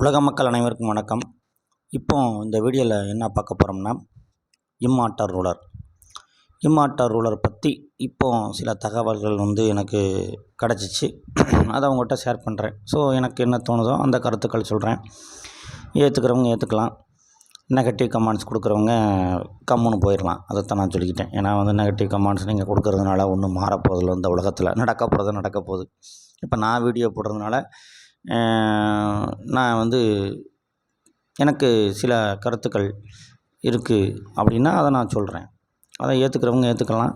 உலக மக்கள் அனைவருக்கும் வணக்கம். இப்போ இந்த வீடியோவில் என்ன பார்க்க போகிறோம்னா இம்மாட்டர் ரூலர் இம்மாட்டர் ரூலர் பற்றி இப்போ சில தகவல்கள் வந்து எனக்கு கிடச்சிச்சு. அதை அவங்ககிட்ட ஷேர் பண்ணுறேன் ஸோ எனக்கு என்ன தோணுதோ அந்த கருத்துக்கள் சொல்கிறேன் ஏற்றுக்கிறவங்க ஏற்றுக்கலாம் நெகட்டிவ் கமெண்ட்ஸ் கொடுக்குறவங்க கம்முன்னு போயிடலாம் அதைத்தான் நான் சொல்லிக்கிட்டேன். ஏன்னா வந்து நெகட்டிவ் கமெண்ட்ஸ் நீங்கள் கொடுக்குறதுனால ஒன்றும் மாறப்போதில்லை இந்த உலகத்தில் நடக்க போகிறது நடக்க போகுது. இப்போ நான் வீடியோ போடுறதுனால நான் வந்து எனக்கு சில கருத்துக்கள் இருக்குது அப்படின்னா அதை நான் சொல்கிறேன் அதை ஏற்றுக்கிறவங்க ஏற்றுக்கலாம்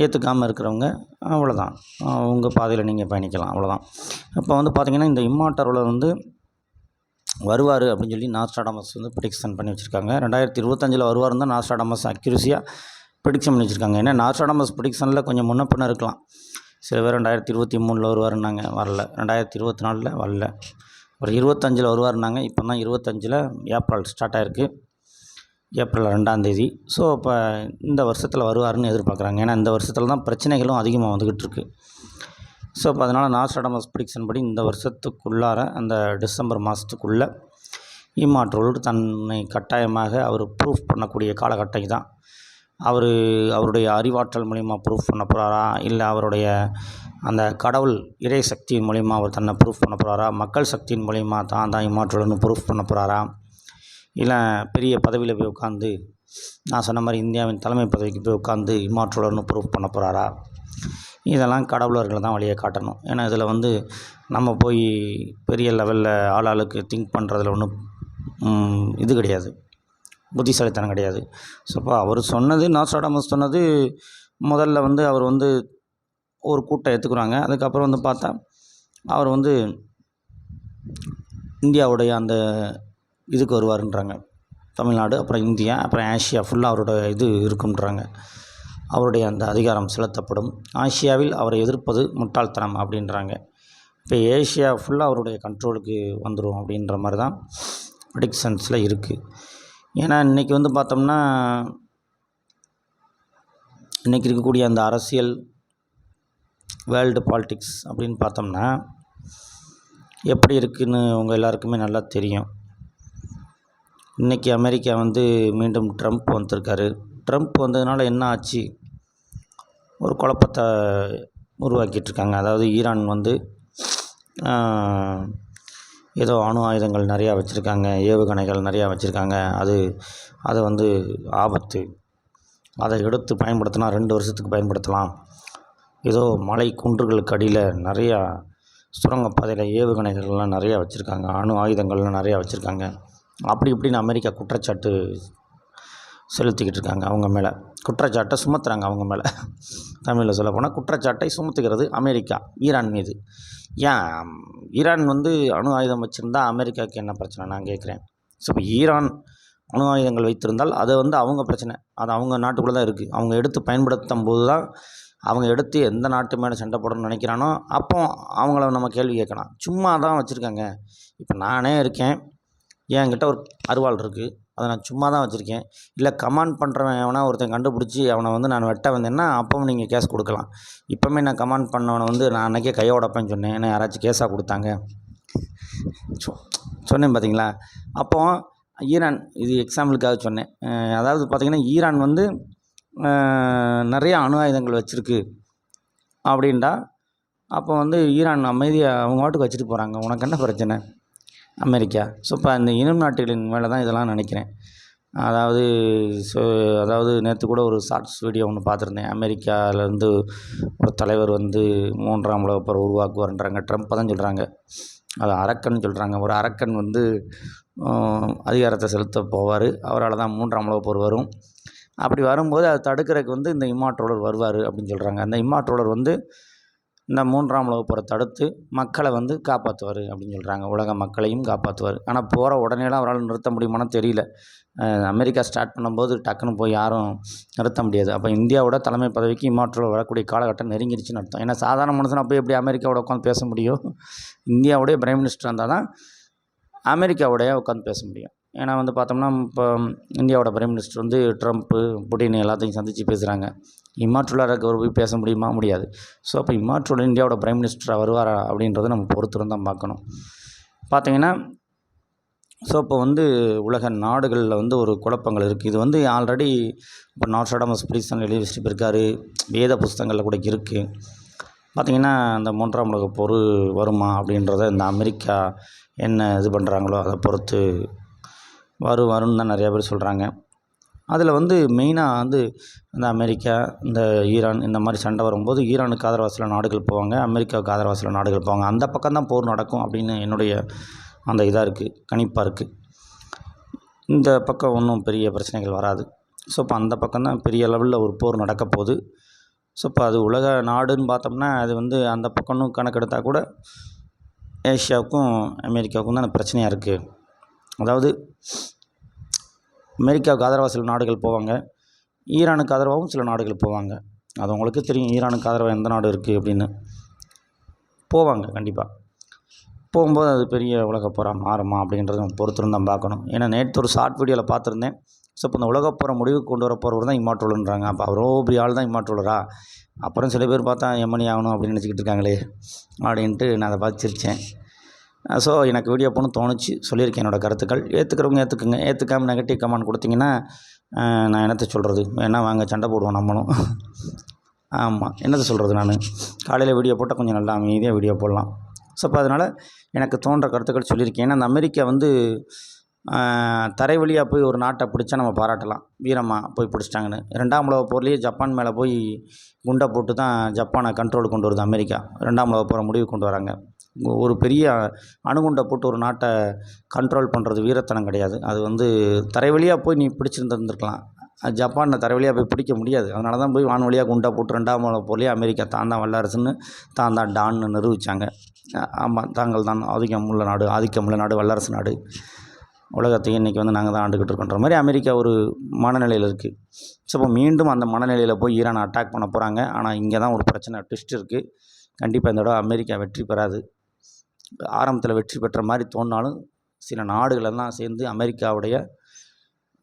ஏற்றுக்காமல் இருக்கிறவங்க அவ்வளோதான் உங்கள் பாதையில் நீங்கள் பயணிக்கலாம். அவ்வளோதான் இப்போ வந்து பார்த்திங்கன்னா இந்த இம்மாட்டரில் வந்து வருவார் அப்படின்னு சொல்லி நாஸ்டாடமஸ் வந்து ப்ரிடிக்ஷன் பண்ணி வச்சுருக்காங்க. ரெண்டாயிரத்தி இருபத்தஞ்சில் வருவார் தான் நாஸ்டாடமஸ் அக்யூரஸியாக ப்ரிடிக்ஷன் பண்ணி வச்சுருக்காங்க. ஏன்னா நாஸ்டாடமஸ் ப்ரிடிக்ஷனில் கொஞ்சம் முன்ன பின்ன இருக்கலாம். சில பேர் ரெண்டாயிரத்தி இருபத்தி மூணில் வருவாருன்னாங்க வரல. ரெண்டாயிரத்தி இருபத்தி நாலில் வரல. ஒரு இருபத்தஞ்சில் வருவாருன்னாங்க இப்போ தான் இருபத்தஞ்சில் ஏப்ரல் ஸ்டார்ட் ஆகிருக்கு ஏப்ரல் ரெண்டாந்தேதி ஸோ இப்போ இந்த வருஷத்தில் வருவாருன்னு எதிர்பார்க்குறாங்க. ஏன்னா இந்த வருஷத்தில் தான் பிரச்சனைகளும் அதிகமாக வந்துக்கிட்டு இருக்குது ஸோ இப்போ அதனால் நாஸ்டாடமஸ் ப்ரிடிக்ஷன் படி இந்த வருஷத்துக்குள்ளார அந்த டிசம்பர் மாதத்துக்குள்ளே இம்மாற்றோடு தன்னை கட்டாயமாக அவர் ப்ரூஃப் பண்ணக்கூடிய காலகட்டம் தான் அவர் அவருடைய அறிவாற்றல் மூலிமா ப்ரூஃப் பண்ண போகிறாரா இல்லை அவருடைய அந்த கடவுள் இறை சக்தியின் மூலிமா அவர் தன்னை ப்ரூஃப் பண்ண போகிறாரா மக்கள் சக்தியின் மூலிமா தான் தான் இமாற்றலன்னு ப்ரூஃப் பண்ண போகிறாரா இல்லை பெரிய பதவியில் போய் உட்காந்து நான் சொன்ன மாதிரி இந்தியாவின் தலைமை பதவிக்கு போய் உட்காந்து இம்மாற்றோடுன்னு ப்ரூஃப் பண்ண போகிறாரா இதெல்லாம் கடவுளர்கள் தான் வழியை காட்டணும். ஏன்னா இதில் வந்து நம்ம போய் பெரிய லெவலில் ஆளாளுக்கு திங்க் பண்ணுறதுல ஒன்றும் இது கிடையாது. புத்திசாலித்தனம் கிடையாது. ஸோ அப்போ அவர் சொன்னது நாஸ்டாடமஸ் சொன்னது முதல்ல வந்து அவர் வந்து ஒரு கூட்டம் ஏற்றுக்குறாங்க அதுக்கப்புறம் வந்து பார்த்தா அவர் வந்து இந்தியாவுடைய அந்த இதுக்கு வருவாருன்றாங்க. தமிழ்நாடு அப்புறம் இந்தியா அப்புறம் ஆசியா ஃபுல்லாக அவரோட இது இருக்குன்றாங்க அவருடைய அந்த அதிகாரம் செலுத்தப்படும். ஆசியாவில் அவரை எதிர்ப்பது முட்டாள்தனம் அப்படின்றாங்க. இப்போ ஏஷியா ஃபுல்லாக அவருடைய கண்ட்ரோலுக்கு வந்துடும் அப்படின்ற மாதிரி தான் ப்ரிடிக்ஷன்ஸில் இருக்குது ஏன்னா இன்றைக்கி வந்து பார்த்தோம்னா இன்றைக்கி இருக்கக்கூடிய அந்த அரசியல் வேர்ல்டு பாலிட்டிக்ஸ் அப்படின்னு பார்த்தோம்னா எப்படி இருக்குதுன்னு உங்கள் எல்லாருக்குமே நல்லா தெரியும். இன்றைக்கி அமெரிக்கா வந்து மீண்டும் ட்ரம்ப் வந்திருக்காரு. ட்ரம்ப் வந்ததுனால என்ன ஆச்சு? ஒரு குழப்பத்தை உருவாக்கிட்டு இருக்காங்க. அதாவது ஈரான் வந்து ஏதோ அணு ஆயுதங்கள் நிறையா வச்சுருக்காங்க ஏவுகணைகள் நிறையா வச்சுருக்காங்க. அது அது வந்து ஆபத்து. அதை எடுத்து பயன்படுத்தினா ரெண்டு வருஷத்துக்கு பயன்படுத்தலாம். ஏதோ மலை குன்றுகளுக்கு அடியில் நிறையா சுரங்கப்பாதையில் ஏவுகணைகள்லாம் நிறையா வச்சுருக்காங்க அணு ஆயுதங்கள்லாம் நிறையா வச்சுருக்காங்க. அப்படி இப்படின்னு அமெரிக்கா குற்றச்சாட்டு செலுத்திக்கிட்டு இருக்காங்க அவங்க மேலே. குற்றச்சாட்டை சுமத்துறாங்க அவங்க மேலே. தமிழில் சொல்ல போனால் குற்றச்சாட்டை சுமத்துகிறது அமெரிக்கா ஈரான் மீது. ஏன் ஈரான் வந்து அணு ஆயுதம் வச்சுருந்தா அமெரிக்காவுக்கு என்ன பிரச்சனை? நான் கேட்குறேன். ஸோ இப்போ ஈரான் அணு ஆயுதங்கள் வைத்திருந்தால் அது வந்து அவங்க பிரச்சனை. அது அவங்க நாட்டுக்குள்ளே தான் இருக்குது அவங்க எடுத்து பயன்படுத்தும் போது தான் அவங்க எடுத்து எந்த நாட்டு மேலே சண்டை போடணும்னு நினைக்கிறானோ அப்போ அவங்கள நம்ம கேள்வி கேட்கலாம். சும்மா தான் வச்சுருக்காங்க. இப்போ நானே இருக்கேன். என்கிட்ட ஒரு அருவாள் இருக்குது அதை நான் சும்மா தான் வச்சுருக்கேன். இல்லை கமாண்ட் பண்ணுறவன் எவனா ஒருத்தன் கண்டுபிடிச்சி அவனை வந்து நான் வெட்ட வந்தேன்னா அப்பவும் நீங்கள் கேஸ் கொடுக்கலாம். இப்போவுமே நான் கமாண்ட் பண்ணவனை வந்து நான் அன்றைக்கே கையோடப்பேன்னு சொன்னேன். ஏன்னா யாராச்சும் கேஸாக கொடுத்தாங்க. சொ- சொன்னேன் பார்த்தீங்களா அப்போ ஈரான் இது எக்ஸாம்பிளுக்காக சொன்னேன். அதாவது பார்த்திங்கன்னா ஈரான் வந்து நிறைய அணு ஆயுதங்கள் வச்சுருக்கு. அப்படின்டா அப்போ வந்து ஈரான் அமைதியாக அவங்க வாட்டுக்கு வச்சுட்டு போகிறாங்க உனக்கு என்ன பிரச்சனை? அமெரிக்கா. ஸோ இப்போ அந்த இனம் நாட்டுகளின் மேலே தான் இதெல்லாம் நினைக்கிறேன். அதாவது ஸோ அதாவது நேற்று கூட ஒரு ஷார்ட்ஸ் வீடியோ ஒன்று பார்த்துருந்தேன். அமெரிக்காவிலேருந்து ஒரு தலைவர் வந்து மூன்றாம் உலகப் போர் உருவாக்குவார்ன்றாங்க. ட்ரம்ப் தான் சொல்கிறாங்க அது அரக்கன் சொல்கிறாங்க ஒரு அரக்கன் வந்து அதிகாரத்தை செலுத்த போவார். அவரால் தான் மூன்றாம் உலகப் போர் வரும். அப்படி வரும்போது அதை தடுக்கிறதுக்கு வந்து இந்த இம்மாற்றோழர் வருவார் அப்படின்னு சொல்கிறாங்க அந்த இம்மாற்றோடர் வந்து இந்த மூன்றாம் உலகப் போரை தடுத்து மக்களை வந்து காப்பாற்றுவார் அப்படின்னு சொல்கிறாங்க உலக மக்களையும் காப்பாற்றுவார் ஆனால் போகிற உடனேலாம் அவரால் நிறுத்த முடியுமான்னு தெரியல. அமெரிக்கா ஸ்டார்ட் பண்ணும்போது டக்குன்னு போய் யாரும் நிறுத்த முடியாது. அப்போ இந்தியாவோட தலைமை பதவிக்கு இம்மாற்றோட வரக்கூடிய காலகட்டம் நெருங்கிடுச்சுன்னு அர்த்தம். ஏன்னா சாதாரண மனுஷன் போய் எப்படி அமெரிக்காவோட உட்காந்து பேச முடியும்? இந்தியாவுடைய பிரைம் மினிஸ்டர் இருந்தால் தான் அமெரிக்காவோடைய உட்காந்து பேச முடியும். ஏன்னா வந்து பார்த்தோம்னா இப்போ இந்தியாவோட பிரைம் மினிஸ்டர் வந்து ட்ரம்ப்பு புட்டின் எல்லாத்தையும் சந்தித்து பேசுகிறாங்க இம்மாற்றுள்ள இருக்கவர் போய் பேச முடியுமா? முடியாது. ஸோ அப்போ இம்மாற்றுள்ள இந்தியாவோட பிரைம் மினிஸ்டராக வருவாரா அப்படின்றத நம்ம பொறுத்திருந்து தான் பார்க்கணும். பார்த்தீங்கன்னா ஸோ இப்போ வந்து உலக நாடுகளில் வந்து ஒரு குழப்பங்கள் இருக்குது இது வந்து ஆல்ரெடி இப்போ நார்ஸ்டாடமஸ் பிரீசன் எழுதி வச்சுட்டு போயிருக்காரு வேத புஸ்தகங்களில் கூட இருக்குது பார்த்திங்கன்னா இந்த மூன்றாம் உலக போர் வருமா அப்படின்றத இந்த அமெரிக்கா என்ன இது பண்ணுறாங்களோ அதை பொறுத்து வரும் வரும்னு தான் நிறையா பேர் சொல்கிறாங்க அதில் வந்து மெயினாக வந்து இந்த அமெரிக்கா இந்த ஈரான் இந்த மாதிரி சண்டை வரும்போது ஈரானுக்கு ஆதரவாக சில நாடுகள் போவாங்க அமெரிக்காவுக்கு ஆதரவாக சில நாடுகள் போவாங்க. அந்த பக்கம் தான் போர் நடக்கும் அப்படின்னு என்னுடைய அந்த இதாக இருக்குது கணிப்பாக இருக்குது இந்த பக்கம் ஒன்றும் பெரிய பிரச்சனைகள் வராது. ஸோ இப்போ அந்த பக்கம் தான் பெரிய லெவலில் ஒரு போர் நடக்க போகுது. ஸோ இப்போ அது உலக நாடுன்னு பார்த்தோம்னா அது வந்து அந்த பக்கம்னு கணக்கெடுத்தால் கூட ஏஷியாவுக்கும் அமெரிக்காவுக்கும் தான் பிரச்சனையாக இருக்குது அதாவது அமெரிக்காவுக்கு ஆதரவாக சில நாடுகள் போவாங்க. ஈரானுக்கு ஆதரவாகவும் சில நாடுகள் போவாங்க. அது உங்களுக்கு தெரியும் ஈரானுக்கு ஆதரவாக எந்த நாடு இருக்குது அப்படின்னு. போவாங்க கண்டிப்பாக போகும்போது அது பெரிய உலகப்புறம் மாறுமா அப்படின்றத நம்ம பொறுத்திருந்து தான் பார்க்கணும். ஏன்னா நேற்று ஒரு ஷார்ட் வீடியோவில் பார்த்துருந்தேன். ஸோ இப்போ இந்த உலகப்புறம் முடிவுக்கு கொண்டு வர போகிறவர் தான் இம்மாற்றுவல்ன்றாங்க அப்போ அவ்வளோ பெரிய ஆள் தான் இம்மாற்றுவலரா அப்புறம் சில பேர் பார்த்தா எம்மணி ஆகணும் அப்படின்னு நினச்சிக்கிட்டு இருக்காங்களே அப்படின்ட்டு நான் அதை பார்த்து சிரித்தேன் ஸோ எனக்கு வீடியோ போகணும்னு தோணுச்சு. சொல்லியிருக்கேன் என்னோடய கருத்துக்கள். ஏற்றுக்கிறவங்க ஏற்றுக்குங்க ஏற்றுக்காமல் நெகட்டிவ் கமெண்ட் கொடுத்தீங்கன்னா நான் என்னத்தை சொல்கிறது வேணால் வாங்க சண்டை போடுவோம் நம்மளும். ஆமாம் என்னத்தை சொல்கிறது நான்? காலையில் வீடியோ போட்டால் கொஞ்சம் நல்லா அமைதியாக வீடியோ போடலாம். ஸோ அப்போ அதனால் எனக்கு தோன்ற கருத்துக்கள் சொல்லியிருக்கேன். ஏன்னா அந்த அமெரிக்கா வந்து தரை வழியாக போய் ஒரு நாட்டை பிடிச்சா நம்ம பாராட்டலாம். வீரமாக போய் பிடிச்சிட்டாங்கன்னு. ரெண்டாம் உலக போர்லேயே ஜப்பான் மேலே போய் குண்டை போட்டு தான் ஜப்பானை கண்ட்ரோல் கொண்டு வருது அமெரிக்கா. ரெண்டாம் உலக போகிற முடிவு கொண்டு வராங்க. ஒரு பெரிய அணுகுண்டை போட்டு ஒரு நாட்டை கண்ட்ரோல் பண்ணுறது வீரத்தனம் கிடையாது. அது வந்து தரை வழியாக போய் நீ பிடிச்சிருந்துருந்துருக்கலாம். ஜப்பானை தரை வழியாக போய் பிடிக்க முடியாது. அதனால தான் போய் வான்வழியாக குண்டை போட்டு ரெண்டாம் உலக போர்லேயே அமெரிக்கா தான் தான் வல்லரசுன்னு தான் தான் டான்னு நிரூபித்தாங்க ஆமாம் தாங்கள் தான் ஆதிக்கம் உள்ள நாடு ஆதிக்கம் உள்ள நாடு வல்லரசு நாடு. உலகத்தையும் இன்றைக்கி வந்து நாங்கள் தான் ஆண்டுக்கிட்டு இருக்கோன்ற மாதிரி அமெரிக்கா ஒரு மனநிலையில் இருக்குது ஸோ இப்போ மீண்டும் அந்த மனநிலையில் போய் ஈரானை அட்டாக் பண்ண போகிறாங்க ஆனால் இங்கே தான் ஒரு பிரச்சனை ட்விஸ்ட் இருக்குது கண்டிப்பாக இந்த தடவை அமெரிக்கா வெற்றி பெறாது. ஆரம்பத்தில் வெற்றி பெற்ற மாதிரி தோணினாலும் சில நாடுகளெல்லாம் சேர்ந்து அமெரிக்காவுடைய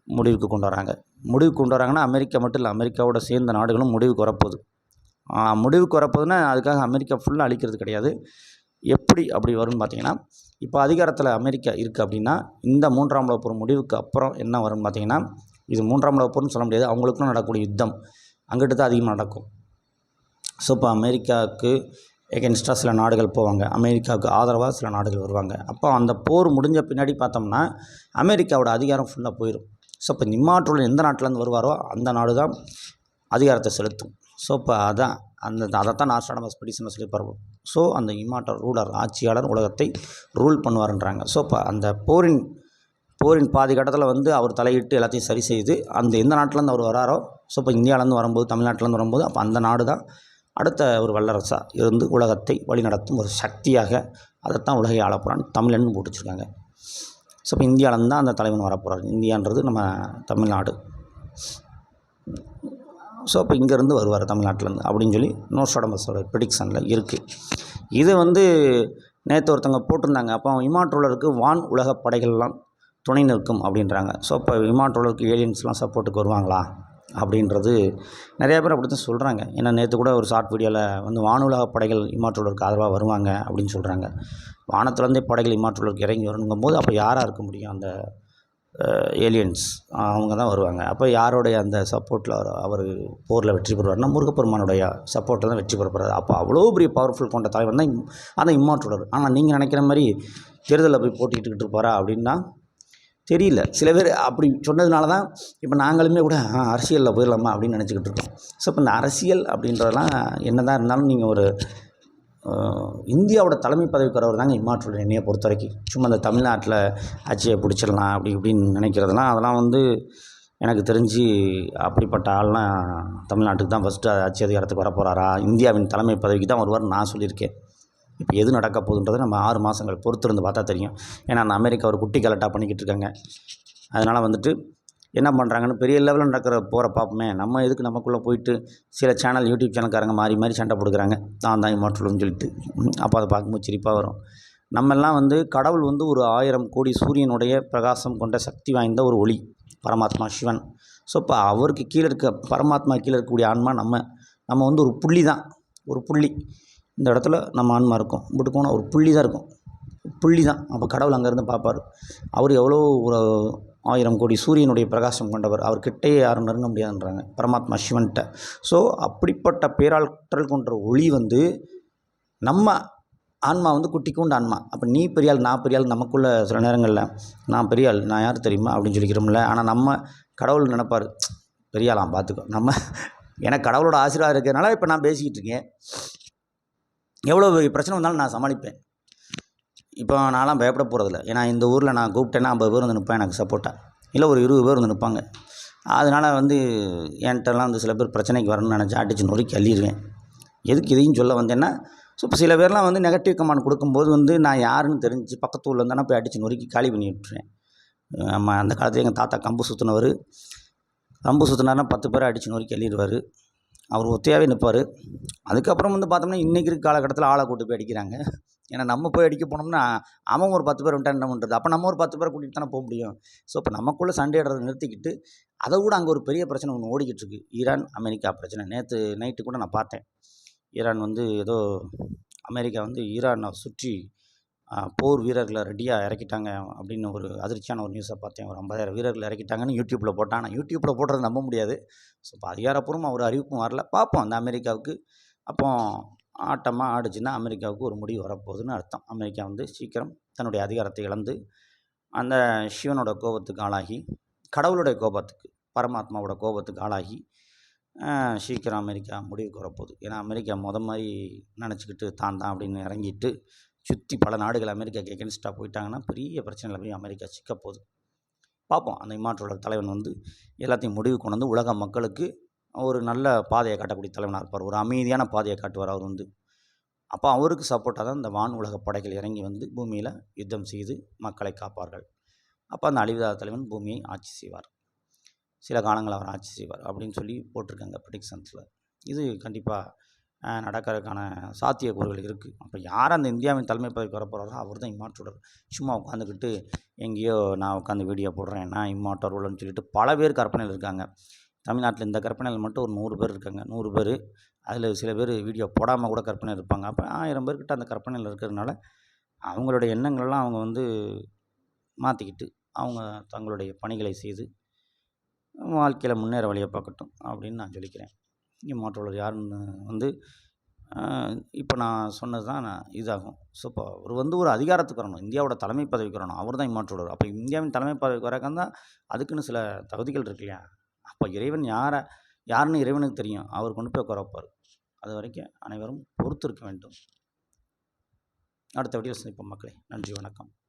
முடிவுக்கு கொண்டு வராங்க. முடிவுக்கு கொண்டு வராங்கன்னா அமெரிக்கா மட்டும் இல்லை அமெரிக்காவோட சேர்ந்த நாடுகளும் முடிவுக்கு வரப்போகுது. முடிவுக்கு வரப்போகுதுன்னா அதுக்காக அமெரிக்கா ஃபுல்லாக அழிக்கிறது கிடையாது. எப்படி அப்படி வரும்னு பார்த்தீங்கன்னா இப்போ அதிகாரத்தில் அமெரிக்கா இருக்குது அப்படின்னா இந்த மூன்றாம் உலகப் போர் முடிவுக்கு அப்புறம் என்ன வரும்னு பார்த்தீங்கன்னா இது மூன்றாம் உலகப் போர்னு சொல்ல முடியாது. அவங்களுக்கும் நடக்கக்கூடிய யுத்தம் அங்கிட்டு தான் அதிகமாக நடக்கும். ஸோ இப்போ அமெரிக்காவுக்கு எகென்ஸ்டாக சில நாடுகள் போவாங்க. அமெரிக்காவுக்கு ஆதரவாக சில நாடுகள் வருவாங்க. அப்போ அந்த போர் முடிஞ்ச பின்னாடி பார்த்தோம்னா அமெரிக்காவோட அதிகாரம் ஃபுல்லாக போயிடும் ஸோ இப்போ நிம்மாற்றுள்ள எந்த நாட்டிலேருந்து வருவாரோ அந்த நாடு தான் அதிகாரத்தை செலுத்தும். ஸோ இப்போ அதான் அந்த அதைத்தான் நாஸ்டாடமஸ் பிடிஷன் சொல்லி பரவும் ஸோ அந்த இம்மாட்டர் ரூலர் ஆட்சியாளர் உலகத்தை ரூல் பண்ணுவாருன்றாங்க. ஸோ இப்போ அந்த போரின் போரின் பாதி கட்டத்தில் வந்து அவர் தலையிட்டு எல்லாத்தையும் சரி செய்து அந்த எந்த நாட்டிலேருந்து அவர் வராரோ ஸோ இப்போ இந்தியாவிலேருந்து வரும்போது தமிழ்நாட்டிலேருந்து வரும்போது அப்போ அந்த நாடு தான் அடுத்த ஒரு வல்லரசாக இருந்து உலகத்தை வழிநடத்தும் ஒரு சக்தியாக அதைத்தான் உலகை ஆளப்போகிறான் தமிழன்னு போட்டுச்சுருக்காங்க. ஸோ இப்போ இந்தியாவிலேருந்து தான் அந்த தலைவன் வரப்போகிறார் இந்தியான்றது நம்ம தமிழ்நாடு. ஸோ இப்போ இங்கேருந்து வருவார் தமிழ்நாட்டிலேருந்து அப்படின்னு சொல்லி நோஸ்டாடமஸோட ப்ரிடிக்ஷனில் இருக்குது இது வந்து நேற்று ஒருத்தவங்க போட்டிருந்தாங்க. அப்போ இமாற்றுலருக்கு வான் உலக படைகள்லாம் துணை நிற்கும் அப்படின்றாங்க. ஸோ இப்போ இமாற்றுலருக்கு ஏலியன்ஸ்லாம் சப்போர்ட்டுக்கு வருவாங்களா? அப்படின்றது நிறையா பேர் அப்படி தான் சொல்கிறாங்க ஏன்னா நேற்று கூட ஒரு ஷார்ட் வீடியோவில் வந்து வானுலக படைகள் இமாற்றுலருக்கு ஆதரவாக வருவாங்க அப்படின்னு சொல்கிறாங்க வானத்துலேருந்தே படைகள் இமாற்றுலருக்கு இறங்கி வரணுங்கும் போது அப்போ யாராக இருக்க முடியும் அந்த ஏலியன்ஸ் அவங்க தான் வருவாங்க. அப்போ யாருடைய அந்த சப்போர்ட்டில் அவர் அவர் போரில் வெற்றி பெறுவார்னா முருகப்பெருமானுடைய சப்போர்ட்டில் தான் வெற்றி பெற போகிறார் அப்போ அவ்வளோ பெரிய பவர்ஃபுல் கொண்ட தலைவர் தான் அந்த இம்மாற்றுடர் ஆனால் நீங்கள் நினைக்கிற மாதிரி தேர்தலில் போய் போட்டிக்கிட்டு இருப்பாரா அப்படின்னா தெரியல. சில பேர் அப்படி சொன்னதுனால தான் இப்போ நாங்களுமே கூட ஆ, அரசியலில் போயிடலாமா? அப்படின்னு நினச்சிக்கிட்டு இருக்கோம். ஸோ இப்போ இந்த அரசியல் அப்படின்றதெல்லாம் என்ன தான் இருந்தாலும் நீங்கள் ஒரு இந்தியாவோட தலைமை பதவிக்கிறவர் தாங்க இம்மாற்றுலர் என்னையை பொறுத்த வரைக்கும் சும்மா இந்த தமிழ்நாட்டில் ஆட்சியை பிடிச்சிடலாம் அப்படி இப்படின்னு நினைக்கிறதுலாம் அதெல்லாம் வந்து எனக்கு தெரிஞ்சு அப்படிப்பட்ட ஆள்லாம் தமிழ்நாட்டுக்கு தான் ஃபஸ்ட்டு ஆட்சி அதிகாரத்துக்கு வரப்போகிறாரா இந்தியாவின் தலைமை பதவிக்கு தான் வருவார் நான் சொல்லியிருக்கேன். இப்போ எது நடக்க போகுதுன்றதை நம்ம ஆறு மாதங்கள் பொறுத்திருந்து பார்த்தா தெரியும். ஏன்னா அந்த அமெரிக்கா ஒரு குட்டி கலட்டாக பண்ணிக்கிட்டு இருக்காங்க. அதனால் வந்துட்டு என்ன பண்ணுறாங்கன்னு பெரிய லெவலில் நடக்கிற போகிற பார்ப்போமே நம்ம எதுக்கு நமக்குள்ளே போயிட்டு சில சேனல் யூடியூப் சேனல்காரங்க மாறி மாறி சண்டை போடுக்கிறாங்க தான் தான் மாற்றலும்னு சொல்லிட்டு. அப்போ அதை பார்க்கும்போது சிரிப்பாக வரும். நம்மெல்லாம் வந்து கடவுள் வந்து ஒரு ஆயிரம் கோடி சூரியனுடைய பிரகாசம் கொண்ட சக்தி வாய்ந்த ஒரு ஒளி பரமாத்மா சிவன். ஸோ இப்போ அவருக்கு கீழே இருக்க பரமாத்மா கீழே இருக்கக்கூடிய ஆன்மா நம்ம நம்ம வந்து ஒரு புள்ளி தான். ஒரு புள்ளி. இந்த இடத்துல நம்ம ஆன்மா இருக்கும். இப்படி போனால் ஒரு புள்ளி தான் இருக்கும். புள்ளி தான் அப்போ கடவுள் அங்கேருந்து பார்ப்பார் அவர் எவ்வளோ ஒரு ஆயிரம் கோடி சூரியனுடைய பிரகாசம் கொண்டவர். அவர் கிட்டே யாரும் நெருங்க முடியாதுன்றாங்க. பரமாத்மா சிவன்கிட்ட ஸோ அப்படிப்பட்ட பேராற்றல் கொண்ட ஒளி வந்து நம்ம ஆன்மா வந்து குட்டிக்கூண்டு ஆன்மா. அப்போ நீ பெரியாள் நான் பெரியாள் நமக்குள்ள சில நேரங்களில் நான் பெரியாள் நான் யார் தெரியுமா அப்படின்னு சொல்லிக்கிறோம்ல. ஆனால் நம்ம கடவுள் நினைப்பார் பெரியாளாம் பார்த்துக்கோ நம்ம எனக்கு கடவுளோட ஆசீர்வாதம் இருக்கிறதுனால இப்போ நான் பேசிக்கிட்டு இருக்கேன். எவ்வளோ பிரச்சனை வந்தாலும் நான் சமாளிப்பேன். இப்போ நான்லாம் பயப்பட போகிறதில்ல ஏன்னா இந்த ஊரில் நான் கூப்பிட்டேன்னா ஐம்பது பேர் வந்து நிற்பேன் எனக்கு சப்போர்ட்டாக இல்லை ஒரு இருபது பேர் வந்து நிற்பாங்க. அதனால் வந்து என்கிட்டலாம் வந்து சில பேர் பிரச்சனைக்கு வரணும்னு நினச்சா அடிச்சு நொறுக்கி அள்ளிடுவேன் எதுக்கு இதையும் சொல்ல வந்தேன்னா ஸோ இப்போ சில பேர்லாம் வந்து நெகட்டிவ் கமெண்ட் கொடுக்கும்போது வந்து நான் யாருன்னு தெரிஞ்சு பக்கத்து ஊரில் இருந்தானா போய் அடித்து நொறுக்கி காலி பண்ணி விட்டுருவேன். நம்ம அந்த காலத்தில் எங்கள் தாத்தா கம்பு சுற்றினவர் கம்பு சுற்றினார்னா பத்து பேரை அடித்து நொறுக்கி அள்ளிடுவார் அவர் ஒத்தையாகவே நிற்பார் அதுக்கப்புறம் வந்து பார்த்தோம்னா இன்றைக்கி இருக்க காலகட்டத்தில் ஆளை கூட்டு போய் அடிக்கிறாங்க. ஏன்னா நம்ம போய் அடிக்க போனோம்னா அவன் ஒரு பத்து பேர் வந்துட்டா என்ன பண்ணுறது அப்போ நம்ம ஒரு பத்து பேரை கூட்டிகிட்டு தானே போக முடியும். ஸோ இப்போ நமக்குள்ளே சண்டையிடுறதை நிறுத்திக்கிட்டு அதை விட அங்கே ஒரு பெரிய பிரச்சனை ஒன்று ஓடிக்கிட்டு இருக்கு. ஈரான் அமெரிக்கா பிரச்சனை. நேற்று நைட்டு கூட நான் பார்த்தேன். ஈரான் வந்து ஏதோ அமெரிக்கா வந்து ஈரானை சுற்றி போர் வீரர்களை ரெடியாக இறக்கிட்டாங்க அப்படின்னு ஒரு அதிர்ச்சியான ஒரு நியூஸை பார்த்தேன். ஒரு ஐம்பதாயிரம் வீரர்கள் இறக்கிட்டாங்கன்னு யூடியூப்பில் போட்டான். ஆனால் யூடியூப்பில் போடுறது நம்ப முடியாது. ஸோ இப்போ அதிகாரப்பூர்வமாக ஒரு அறிவிப்பும் வரல. பார்ப்போம். அந்த அமெரிக்காவுக்கு அப்போ ஆட்டமாக ஆடுச்சுன்னா அமெரிக்காவுக்கு ஒரு முடிவு வரப்போகுதுன்னு அர்த்தம். அமெரிக்கா வந்து சீக்கிரம் தன்னுடைய அதிகாரத்தை இழந்து அந்த சிவனோட கோபத்துக்கு ஆளாகி கடவுளுடைய கோபத்துக்கு பரமாத்மாவோட கோபத்துக்கு ஆளாகி சீக்கிரம் அமெரிக்கா முடிவுக்கு வரப்போகுது. ஏன்னா அமெரிக்கா முத மாதிரி நினச்சிக்கிட்டு தான் தான் அப்படின்னு இறங்கிட்டு சுற்றி பல நாடுகள் அமெரிக்காக்கு எகென்ஸ்டாக போயிட்டாங்கன்னா பெரிய பிரச்சனையில் போய் அமெரிக்கா சிக்க போகுது. பார்ப்போம். அந்த இமாற்றோட தலைவன் வந்து எல்லாத்தையும் முடிவு கொண்டு வந்து உலக மக்களுக்கு ஒரு நல்ல பாதையை காட்டக்கூடிய தலைவனாக இருப்பார். ஒரு அமைதியான பாதையை காட்டுவார் அவர் வந்து. அப்போ அவருக்கு சப்போர்ட்டாக தான் இந்த வான் உலக படைகள் இறங்கி வந்து பூமியில் யுத்தம் செய்து மக்களை காப்பார்கள். அப்போ அந்த அழிவில்லாத தலைவன் பூமியை ஆட்சி செய்வார். சில காலங்கள் அவர் ஆட்சி செய்வார் அப்படின்னு சொல்லி போட்டிருக்காங்க ப்ரிடிக்ஷன்ஸில் இது கண்டிப்பாக நடக்கிறதுக்கான சாத்தியக்கூறுகள் இருக்குது அப்போ யார் அந்த இந்தியாவின் தலைமை பதவிக்கு வரப்போகிறாரோ அவர் தான் இம்மாற்றோடர் சும்மா உட்காந்துக்கிட்டு எங்கேயோ நான் உட்காந்து வீடியோ போடுறேன் நான் இம்மாட்டர் ரோல்னு சொல்லிட்டு பல பேர் கற்பனையில் இருக்காங்க. தமிழ்நாட்டில் இந்த கற்பனையில் மட்டும் ஒரு நூறு பேர் இருக்காங்க. நூறு பேர் அதில் சில பேர் வீடியோ போடாமல் கூட கற்பனை இருப்பாங்க. அப்போ ஆயிரம் பேர்கிட்ட அந்த கற்பனையில் இருக்கிறதுனால அவங்களுடைய எண்ணங்களெல்லாம் அவங்க வந்து மாற்றிக்கிட்டு அவங்க தங்களுடைய பணிகளை செய்து வாழ்க்கையில் முன்னேற வழியை பார்க்கட்டும் அப்படின்னு நான் சொல்லிக்கிறேன். இம்மாற்றோழர் யாருன்னு வந்து இப்போ நான் சொன்னது தான் நான் இதாகும். ஸோ இப்போ அவர் வந்து ஒரு அதிகாரத்துக்கு வரணும். இந்தியாவோட தலைமை பதவிக்கு வரணும். அவர் தான் இம்மாற்றோழர் அப்போ இந்தியாவின் தலைமை பதவிக்கு வரக்கான் அதுக்குன்னு சில தகுதிகள் இருக்கு இல்லையா? அப்போ இறைவன் யாரை யாருன்னு இறைவனுக்கு தெரியும். அவர் கொண்டு போய் உட்கார வைப்பார். அது வரைக்கும் அனைவரும் பொறுத்திருக்க வேண்டும். அடுத்த வீடியோ சந்திப்போம் மக்களே. நன்றி வணக்கம்.